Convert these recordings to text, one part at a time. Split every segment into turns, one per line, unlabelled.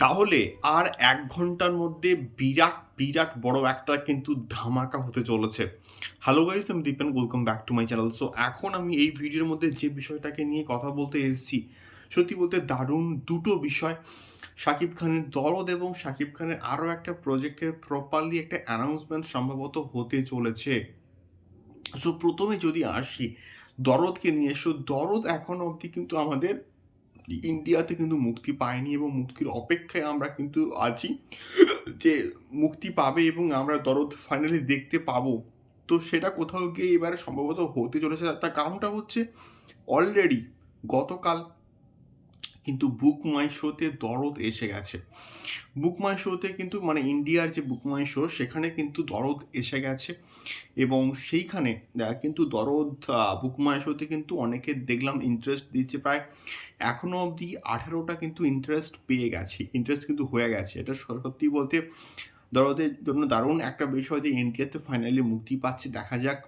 তাহলে আর এক ঘণ্টার মধ্যে বিরাট বিরাট বড় একটা কিন্তু ধামাকা হতে চলেছে। হ্যালো গাইস আমি Dipen welcome back to my channel so এখন আমি এই ভিডিওর মধ্যে যে বিষয়টাকে নিয়ে কথা বলতে এসেছি, সত্যি বলতে দারুণ দুটো বিষয়। শাকিব খানের দরদ এবং শাকিব খানের আরও একটা প্রজেক্টের প্রপারলি একটা অ্যানাউন্সমেন্ট সম্ভবত হতে চলেছে। সো প্রথমে যদি আসি, দরদকে নিয়ে। সো দরদ এখন অবধি কিন্তু আমাদের ইন্ডিয়াতে কিন্তু মুক্তি পায়নি এবং মুক্তির অপেক্ষায় আমরা কিন্তু আছি, যে মুক্তি পাবে এবং আমরা দরদ ফাইনালি দেখতে পাবো। তো সেটা কোথাও গিয়ে এবারে সম্ভবত হতে চলেছে। তার কারণটা হচ্ছে অলরেডি গতকাল কিন্তু বুক মাই শোতে দরদ এসে গেছে। বুক মাই শোতে কিন্তু মানে ইন্ডিয়ার যে বুক মাই শো সেখানে কিন্তু দরদ এসে গেছে। এবং সেইখানে কিন্তু দরদ বুক মাই শোতে কিন্তু অনেকে দেখলাম ইন্টারেস্ট দিচ্ছে। প্রায় এখনও অবধি আঠেরোটা কিন্তু ইন্টারেস্ট পেয়ে গেছে। ইন্টারেস্ট কিন্তু হয়ে গেছে। এটা সত্যি বলতে দরদের জন্য দারুণ একটা বিষয় যে ইন্ডিয়াতে ফাইনালি মুক্তি পাচ্ছে। দেখা যাক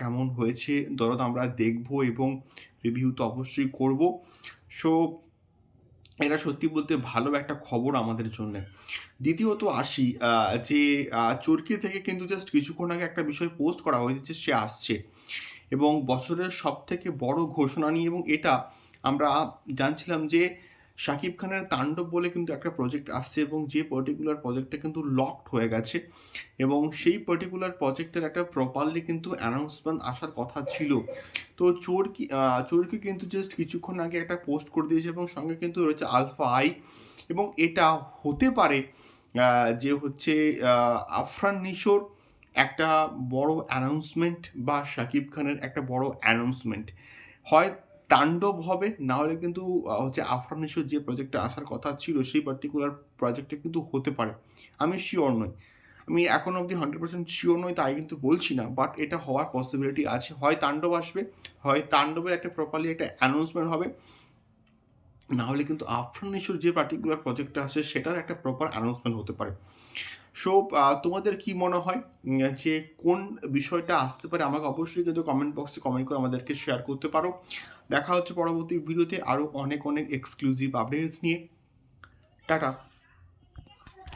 কেমন হয়েছে। দরদ আমরা দেখব এবং রিভিউ তো অবশ্যই করব। সো এটা সত্যি বলতে ভালো একটা খবর আমাদের জন্য। দ্বিতীয়ত আসি যে চরকি থেকে কিন্তু জাস্ট কিছুক্ষণ আগে একটা বিষয় পোস্ট করা হয়েছে সে আসছে। এবং বছরের সব থেকে বড় ঘোষণা নিয়ে এবং এটা আমরা জানছিলাম যে শাকিব খানের তাণ্ডব বলে কিন্তু একটা প্রজেক্ট আসছে এবং যে পার্টিকুলার প্রজেক্টটা কিন্তু লকড হয়ে গেছে এবং সেই পার্টিকুলার প্রজেক্টের একটা প্রপারলি কিন্তু অ্যানাউন্সমেন্ট আসার কথা ছিল। তো চোরকি চোরকি কিন্তু জাস্ট কিছুক্ষণ আগে একটা পোস্ট করে দিয়েছে এবং সঙ্গে কিন্তু রয়েছে আলফা আই এবং এটা হতে পারে যে হচ্ছে আফরান নিশোর একটা বড় অ্যানাউন্সমেন্ট বা শাকিব খানের একটা বড় অ্যানাউন্সমেন্ট হয় তাণ্ডব হবে না হলে কিন্তু হচ্ছে আফরান যে প্রজেক্টটা আসার কথা ছিল, সেই পার্টিকুলার প্রজেক্টটা কিন্তু হতে পারে। আমি শিওর নই। আমি এখন অবধি হান্ড্রেড পার্সেন্ট শিওর নই, তাই কিন্তু বলছি না বাট এটা হওয়ার পসিবিলিটি আছে। হয় তাণ্ডব আসবে, হয় তাণ্ডবের একটা প্রপারলি একটা অ্যানাউন্সমেন্ট হবে। না হলে কিন্তু আফরান যে পার্টিকুলার প্রজেক্টটা আছে, সেটার একটা প্রপার অ্যানাউন্সমেন্ট হতে পারে। সো তোমাদের কি মনে হয় যে কোন বিষয়টা আসতে পারে? আমাকে অবশ্যই কিন্তু কমেন্ট বক্সে কমেন্ট করে আমাদেরকে শেয়ার করতে পারো। দেখা হচ্ছে পরবর্তী ভিডিওতে আরও অনেক অনেক এক্সক্লুসিভ আপডেটস নিয়ে। টাটা।